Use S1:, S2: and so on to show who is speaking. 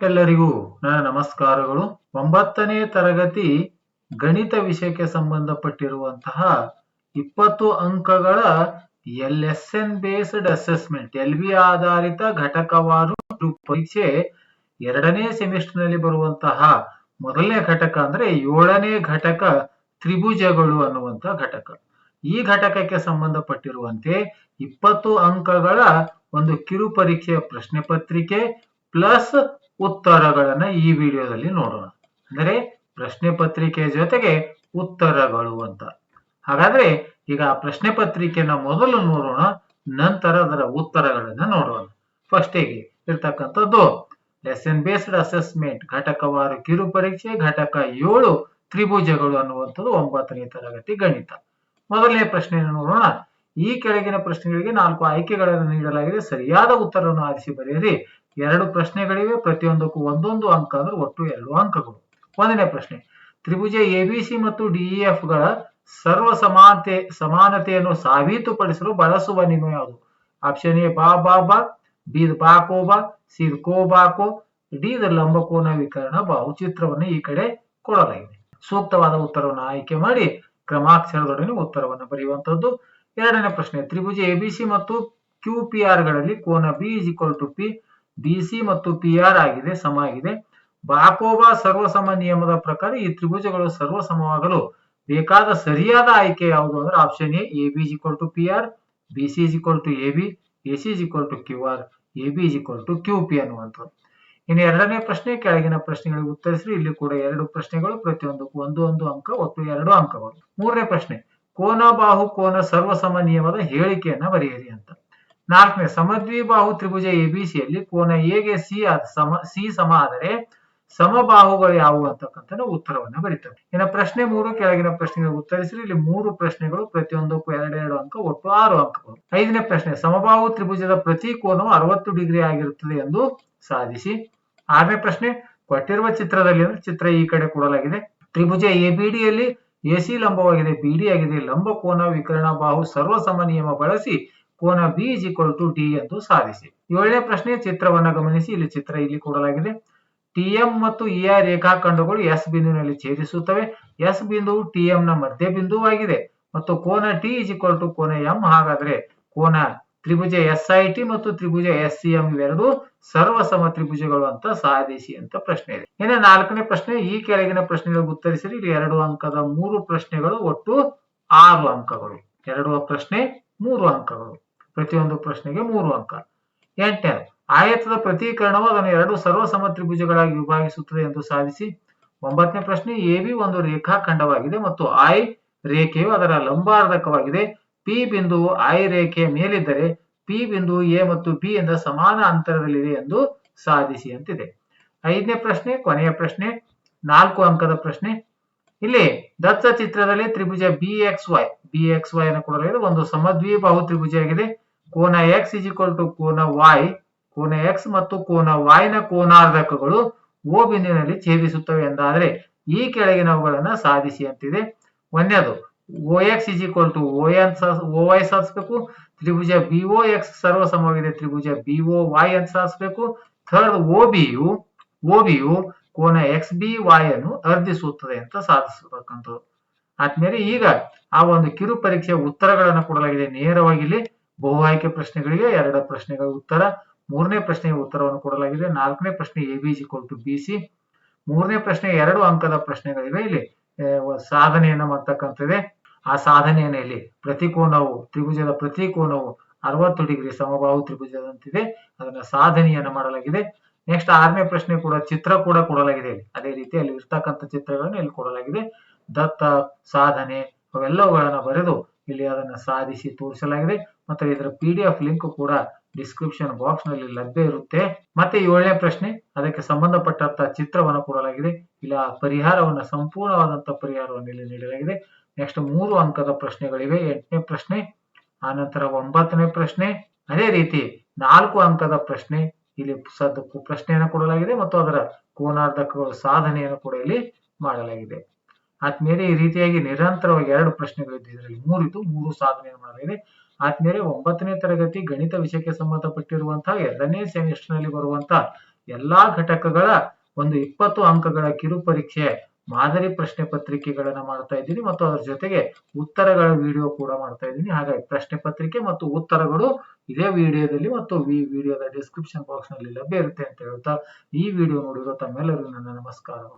S1: ಎಲ್ಲರಿಗೂ ನನ್ನ ನಮಸ್ಕಾರಗಳು. ಒಂಬತ್ತನೇ ತರಗತಿ ಗಣಿತ ವಿಷಯಕ್ಕೆ ಸಂಬಂಧಪಟ್ಟಿರುವಂತಹ ಇಪ್ಪತ್ತು ಅಂಕಗಳ L S N based assessment L B ಆಧಾರಿತ ಘಟಕವಾರು ಪರೀಕ್ಷೆ ಎರಡನೇ ಸೆಮಿಸ್ಟರ್ನಲ್ಲಿ ಬರುವಂತಹ ಮೊದಲನೇ ಘಟಕ ಅಂದ್ರೆ ಏಳನೇ ಘಟಕ ತ್ರಿಭುಜಗಳು ಅನ್ನುವಂತ ಘಟಕ. ಈ ಘಟಕಕ್ಕೆ ಸಂಬಂಧಪಟ್ಟಿರುವಂತೆ ಇಪ್ಪತ್ತು ಅಂಕಗಳ ಒಂದು ಕಿರು ಪರೀಕ್ಷೆಯ ಪ್ರಶ್ನೆ ಪತ್ರಿಕೆ, ಪ್ಲಸ್ ಉತ್ತರಗಳನ್ನ ಈ ವಿಡಿಯೋದಲ್ಲಿ ನೋಡೋಣ. ಅಂದರೆ ಪ್ರಶ್ನೆ ಪತ್ರಿಕೆ ಜೊತೆಗೆ ಉತ್ತರಗಳು ಅಂತ. ಹಾಗಾದ್ರೆ ಈಗ ಆ ಪ್ರಶ್ನೆ ಪತ್ರಿಕೆಯನ್ನ ಮೊದಲು ನೋಡೋಣ, ನಂತರ ಅದರ ಉತ್ತರಗಳನ್ನ ನೋಡೋಣ. ಫಸ್ಟಿಗೆ ಇರ್ತಕ್ಕಂಥದ್ದು ಲೆಸನ್ ಬೇಸ್ಡ್ ಅಸೆಸ್ಮೆಂಟ್ ಘಟಕವಾರು ಕಿರು ಪರೀಕ್ಷೆ, ಘಟಕ ಏಳು ತ್ರಿಭುಜಗಳು ಅನ್ನುವಂಥದ್ದು ಒಂಬತ್ತನೇ ತರಗತಿ ಗಣಿತ. ಮೊದಲನೇ ಪ್ರಶ್ನೆಯನ್ನು ನೋಡೋಣ. ಈ ಕೆಳಗಿನ ಪ್ರಶ್ನೆಗಳಿಗೆ ನಾಲ್ಕು ಆಯ್ಕೆಗಳನ್ನು ನೀಡಲಾಗಿದೆ. ಸರಿಯಾದ ಉತ್ತರವನ್ನು ಆರಿಸಿ ಬರೆಯಿರಿ. ಎರಡು ಪ್ರಶ್ನೆಗಳಿವೆ, ಪ್ರತಿಯೊಂದಕ್ಕೂ ಒಂದೊಂದು ಅಂಕ ಅಂದ್ರೆ ಒಟ್ಟು ಎರಡು ಅಂಕಗಳು. ಒಂದನೇ ಪ್ರಶ್ನೆ, ತ್ರಿಭುಜ ಎಬಿಸಿ ಮತ್ತು ಡಿಇಎಫ್ಗಳ ಸರ್ವ ಸಮಾನತೆ ಸಮಾನತೆಯನ್ನು ಸಾಬೀತುಪಡಿಸಲು ಬಳಸುವ ನಿಯಮ ಯಾವುದು? ಆಪ್ಷನ್ ಎ ಬಾ ಬಾ ಬಾ ಬಿ ಬಾಕೋ ಬಾ ಸಿ ಕೋ ಬಾಕೋ ಡಿ ದ ಲಂಬಕೋನ ವಿಕರಣ ಭಾವಚಿತ್ರವನ್ನು ಚಿತ್ರವನ್ನು ಈ ಕಡೆ ಕೊಡಲಾಗಿದೆ. ಸೂಕ್ತವಾದ ಉತ್ತರವನ್ನು ಆಯ್ಕೆ ಮಾಡಿ ಕ್ರಮಾಕ್ಷರದೊಡನೆ ಉತ್ತರವನ್ನು ಬರೆಯುವಂತದ್ದು ಎರಡನೇ ಪ್ರಶ್ನೆ, ತ್ರಿಭುಜ ಎಬಿಸಿ ಮತ್ತು ಕ್ಯೂ ಪಿ ಆರ್ಗಳಲ್ಲಿ ಕೋನ B is equal to P B C ಮತ್ತು ಪಿ ಆರ್ ಆಗಿದೆ, ಸಮ ಆಗಿದೆ. ಬಾಕೋಬಾ ಸರ್ವಸಮ ನಿಯಮದ ಪ್ರಕಾರ ಈ ತ್ರಿಭುಜಗಳು ಸರ್ವಸಮವಾಗಲು ಬೇಕಾದ ಸರಿಯಾದ ಆಯ್ಕೆ ಯಾವುದು ಅಂದ್ರೆ option A A B equal to P R B C equal to A B A C equal to Q R A B equal to Q P ಅನ್ನುವಂಥದ್ದು. ಇನ್ನು ಎರಡನೇ ಪ್ರಶ್ನೆ, ಕೆಳಗಿನ ಪ್ರಶ್ನೆಗಳಿಗೆ ಉತ್ತರಿಸಿ ಇಲ್ಲಿ ಕೂಡ ಎರಡು ಪ್ರಶ್ನೆಗಳು, ಪ್ರತಿಯೊಂದಕ್ಕೂ ಒಂದು ಒಂದು ಅಂಕ, ಒಟ್ಟು ಎರಡು ಅಂಕಗಳು. ಮೂರನೇ ಪ್ರಶ್ನೆ, ಕೋನ ಬಾಹು ಕೋನ ಸರ್ವಸಮ ನಿಯಮದ ಹೇಳಿಕೆಯನ್ನ ಬರೆಯಿರಿ ಅಂತ. ನಾಲ್ಕನೇ ಸಮದ್ವಿಬಾಹು ತ್ರಿಭುಜ ಎಬಿಸಿಯಲ್ಲಿ ಕೋನ ಎಗೆ ಸಿ ಆದ ಸಮ ಸಿ ಸಮ ಆದರೆ ಸಮಬಾಹುಗಳು ಯಾವುವು ಅಂತಕ್ಕಂಥ ಉತ್ತರವನ್ನ ಬರೀತವೆ. ಇನ್ನು ಪ್ರಶ್ನೆ ಮೂರು, ಕೆಳಗಿನ ಪ್ರಶ್ನೆಗೆ ಉತ್ತರಿಸಿ ಇಲ್ಲಿ ಮೂರು ಪ್ರಶ್ನೆಗಳು ಪ್ರತಿಯೊಂದಕ್ಕೂ ಎರಡೆರಡು ಅಂಕ, ಒಟ್ಟು ಆರು ಅಂಕಗಳು. ಐದನೇ ಪ್ರಶ್ನೆ, ಸಮಬಾಹು ತ್ರಿಭುಜದ ಪ್ರತಿ ಕೋನವು ಅರವತ್ತು ಡಿಗ್ರಿ ಆಗಿರುತ್ತದೆ ಎಂದು ಸಾಧಿಸಿ. ಆರನೇ ಪ್ರಶ್ನೆ, ಕೊಟ್ಟಿರುವ ಚಿತ್ರದಲ್ಲಿ ಅಂದ್ರೆ ಚಿತ್ರ ಈ ಕಡೆ ಕೊಡಲಾಗಿದೆ. ತ್ರಿಭುಜ ಎಬಿಡಿಯಲ್ಲಿ ಎಸಿ ಲಂಬವಾಗಿದೆ ಬಿಡಿ ಆಗಿದೆ, ಲಂಬ ಕೋನ, ವಿಕರಣ, ಬಾಹು, ಸರ್ವಸಮ ನಿಯಮ ಬಳಸಿ ಕೋನ B is equal to D ಎಂದು ಸಾಧಿಸಿ. ಏಳನೇ ಪ್ರಶ್ನೆ ಚಿತ್ರವನ್ನ ಗಮನಿಸಿ. ಇಲ್ಲಿ ಚಿತ್ರ ಇಲ್ಲಿ ಕೊಡಲಾಗಿದೆ. ಟಿಎಂ ಮತ್ತು ಇಆರ್ ರೇಖಾಖಂಡಗಳು ಎಸ್ ಬಿಂದುವಿನಲ್ಲಿ ಛೇದಿಸುತ್ತವೆ. ಎಸ್ ಬಿಂದುವು ಟಿಎಂ ನ ಮಧ್ಯ ಬಿಂದುವಾಗಿದೆ ಮತ್ತು ಕೋನ ಟಿ ಇಸ್ ಈಕ್ವಲ್ ಟು ಕೋನ ಎಂ ಹಾಗಾದ್ರೆ ಕೋನ ತ್ರಿಭುಜ ಎಸ್ ಐ ಟಿ ಮತ್ತು ತ್ರಿಭುಜ ಎಸ್ ಸಿ ಎಂ ಇವೆರಡು ಸರ್ವಸಮ ತ್ರಿಭುಜಗಳು ಅಂತ ಸಾಧಿಸಿ ಅಂತ ಪ್ರಶ್ನೆ ಇದೆ. ಇನ್ನು ನಾಲ್ಕನೇ ಪ್ರಶ್ನೆ, ಈ ಕೆಳಗಿನ ಪ್ರಶ್ನೆಗಳಿಗೆ ಉತ್ತರಿಸಿರಿ. ಇಲ್ಲಿ ಎರಡು ಅಂಕದ ಮೂರು ಪ್ರಶ್ನೆಗಳು ಒಟ್ಟು ಆರು ಅಂಕಗಳು. ಎರಡು ಪ್ರಶ್ನೆ, ಮೂರು ಅಂಕಗಳು. ಪ್ರತಿಯೊಂದು ಪ್ರಶ್ನೆಗೆ ಮೂರು ಅಂಕ ಎಂಟನೇ, ಆಯತದ ಪ್ರತೀಕರಣವು ಅದನ್ನು ಎರಡು ಸರ್ವಸಮ ತ್ರಿಭುಜಗಳಾಗಿ ವಿಭಾಗಿಸುತ್ತದೆ ಎಂದು ಸಾಧಿಸಿ, ಒಂಬತ್ತನೇ ಪ್ರಶ್ನೆ ಎ, ಬಿ ಒಂದು ರೇಖಾಖಂಡವಾಗಿದೆ ಮತ್ತು ಐ ರೇಖೆಯು ಅದರ ಲಂಬಾರ್ಧಕವಾಗಿದೆ. ಪಿ ಬಿಂದು ಐ ರೇಖೆಯ ಮೇಲಿದ್ದರೆ ಪಿ ಬಿಂದು ಎ ಮತ್ತು ಬಿ ಎಂದ ಸಮಾನ ಅಂತರದಲ್ಲಿದೆ ಎಂದು ಸಾಧಿಸಿ ಅಂತಿದೆ ಐದನೇ ಪ್ರಶ್ನೆ, ಕೊನೆಯ ಪ್ರಶ್ನೆ, ನಾಲ್ಕು ಅಂಕದ ಪ್ರಶ್ನೆ. ಇಲ್ಲಿ ದತ್ತ ಚಿತ್ರದಲ್ಲಿ ತ್ರಿಭುಜ B X Y B X Y ಅನ್ನು ಕೊಡಲಾಗಿದೆ ಒಂದು ಸಮದ್ವಿಬಾಹು ತ್ರಿಭುಜ ಆಗಿದೆ ಕೋನ ಎಕ್ಸ್ ಇಸ್ ಈಕ್ವಲ್ ಟು ಕೋನ ವೈ ಕೋನ ಎಕ್ಸ್ ಮತ್ತು ಕೋನ ವೈ ನ ಕೋನಾರ್ಧಕಗಳು ಓ ಬಿಂದುವಿನಲ್ಲಿ ಛೇದಿಸುತ್ತವೆ ಎಂದಾದರೆ ಈ ಕೆಳಗಿನವುಗಳನ್ನ ಸಾಧಿಸಿ ಅಂತಿದೆ. ಒಂದನೇದು O X is equal to O N O Y ಸಾಧಿಸಬೇಕು. ತ್ರಿಭುಜ ಬಿ ಓ ಎಕ್ಸ್ ಸರ್ವಸಮವಾಗಿದೆ. ತ್ರಿಭುಜ ಬಿ ಓ ವೈ ಅಂತ ಸಾಧಿಸಬೇಕು. ಥರ್ಡ್ ಓ ಬಿಯು ಓ ಬಿಯು ಕೋನ ಎಕ್ಸ್ ಬಿ ವೈ ಅನ್ನು ಅರ್ಧಿಸುತ್ತದೆ ಅಂತ ಸಾಧಿಸತಕ್ಕಂಥದ್ದು. ಆದ್ಮೇಲೆ ಈಗ ಆ ಒಂದು ಕಿರು ಪರೀಕ್ಷೆಯ ಉತ್ತರಗಳನ್ನು ಕೊಡಲಾಗಿದೆ. ನೇರವಾಗಿ ಇಲ್ಲಿ ಬಹು ಆಯ್ಕೆ ಪ್ರಶ್ನೆಗಳಿಗೆ ಎರಡು ಪ್ರಶ್ನೆಗಳ ಉತ್ತರ, ಮೂರನೇ ಪ್ರಶ್ನೆಗೆ ಉತ್ತರವನ್ನು ಕೊಡಲಾಗಿದೆ. ನಾಲ್ಕನೇ ಪ್ರಶ್ನೆ A B to B C ಮೂರನೇ ಪ್ರಶ್ನೆ ಎರಡು ಅಂಕದ ಪ್ರಶ್ನೆಗಳಿವೆ. ಇಲ್ಲಿ ಸಾಧನೆಯನ್ನ ಮಾಡ್ತಕ್ಕಂಥದ್ದೇ. ಆ ಸಾಧನೆಯನ್ನ ಇಲ್ಲಿ ಪ್ರತಿಕೋನವು, ತ್ರಿಭುಜದ ಪ್ರತಿಕೋನವು ಅರವತ್ತು ಡಿಗ್ರಿ ಸಮಬಾಹು ತ್ರಿಭುಜದಂತಿದೆ. ಅದನ್ನ ಸಾಧನೆಯನ್ನ ಮಾಡಲಾಗಿದೆ. ನೆಕ್ಸ್ಟ್ ಆರನೇ ಪ್ರಶ್ನೆ ಕೂಡ, ಚಿತ್ರ ಕೂಡ ಕೊಡಲಾಗಿದೆ. ಅದೇ ರೀತಿ ಅಲ್ಲಿ ಇರ್ತಕ್ಕಂಥ ಚಿತ್ರಗಳನ್ನು ಇಲ್ಲಿ ಕೊಡಲಾಗಿದೆ. ದತ್ತ, ಸಾಧನೆ, ಅವೆಲ್ಲವುಗಳನ್ನ ಬರೆದು ಇಲ್ಲಿ ಅದನ್ನ ಸಾಧಿಸಿ ತೋರಿಸಲಾಗಿದೆ. ಮತ್ತೆ ಇದರ ಪಿ ಡಿ ಎಫ್ ಲಿಂಕ್ ಕೂಡ ಡಿಸ್ಕ್ರಿಪ್ಷನ್ ಬಾಕ್ಸ್ನಲ್ಲಿ ಲಭ್ಯ ಇರುತ್ತೆ. ಮತ್ತೆ ಏಳನೇ ಪ್ರಶ್ನೆ, ಅದಕ್ಕೆ ಸಂಬಂಧಪಟ್ಟಂತ ಚಿತ್ರವನ್ನು ಕೊಡಲಾಗಿದೆ. ಇಲ್ಲಿ, ಆ ಪರಿಹಾರವನ್ನ, ಸಂಪೂರ್ಣವಾದಂತ ಪರಿಹಾರವನ್ನು ಇಲ್ಲಿ ನೀಡಲಾಗಿದೆ. ನೆಕ್ಸ್ಟ್ ಮೂರು ಅಂಕದ ಪ್ರಶ್ನೆಗಳಿವೆ. ಎಂಟನೇ ಪ್ರಶ್ನೆ ಆನಂತರ ಒಂಬತ್ತನೇ ಪ್ರಶ್ನೆ. ಅದೇ ರೀತಿ ನಾಲ್ಕು ಅಂಕದ ಪ್ರಶ್ನೆ, ಇಲ್ಲಿ ಸದ್ ಪ್ರಶ್ನೆಯನ್ನು ಕೊಡಲಾಗಿದೆ. ಮತ್ತು ಅದರ ಕೋನಾರ್ಧಕಗಳ ಸಾಧನೆಯನ್ನು ಕೂಡ ಇಲ್ಲಿ ಮಾಡಲಾಗಿದೆ. ಆದ್ಮೇಲೆ ಈ ರೀತಿಯಾಗಿ ನಿರಂತರವಾಗಿ ಎರಡು ಪ್ರಶ್ನೆಗಳಿದ್ದು ಇದರಲ್ಲಿ ಮೂರಿದ್ದು ಮೂರು ಸಾಧನೆ ಮಾಡಲಾಗಿದೆ. ಆತ್ಮೇಲೆ ಒಂಬತ್ತನೇ ತರಗತಿ ಗಣಿತ ವಿಷಯಕ್ಕೆ ಸಂಬಂಧಪಟ್ಟಿರುವಂತಹ ಎರಡನೇ ಸೆಮಿಸ್ಟರ್ನಲ್ಲಿ ಬರುವಂತಹ ಎಲ್ಲಾ ಘಟಕಗಳ ಒಂದು ಇಪ್ಪತ್ತು ಅಂಕಗಳ ಕಿರು ಪರೀಕ್ಷೆ ಮಾದರಿ ಪ್ರಶ್ನೆ ಪತ್ರಿಕೆಗಳನ್ನ ಮಾಡ್ತಾ ಇದ್ದೀನಿ ಮತ್ತು ಅದರ ಜೊತೆಗೆ ಉತ್ತರಗಳ ವಿಡಿಯೋ ಕೂಡ ಮಾಡ್ತಾ ಇದ್ದೀನಿ. ಹಾಗಾಗಿ ಪ್ರಶ್ನೆ ಪತ್ರಿಕೆ ಮತ್ತು ಉತ್ತರಗಳು ಇದೇ ವಿಡಿಯೋದಲ್ಲಿ ಮತ್ತು ಈ ವಿಡಿಯೋದ ಡಿಸ್ಕ್ರಿಪ್ಷನ್ ಬಾಕ್ಸ್ನಲ್ಲಿ ಲಭ್ಯ ಇರುತ್ತೆ ಅಂತ ಹೇಳ್ತಾ ಈ ವಿಡಿಯೋ ನೋಡಿರೋ ತಮ್ಮೆಲ್ಲರಿಗೂ ನನ್ನ ನಮಸ್ಕಾರಗಳು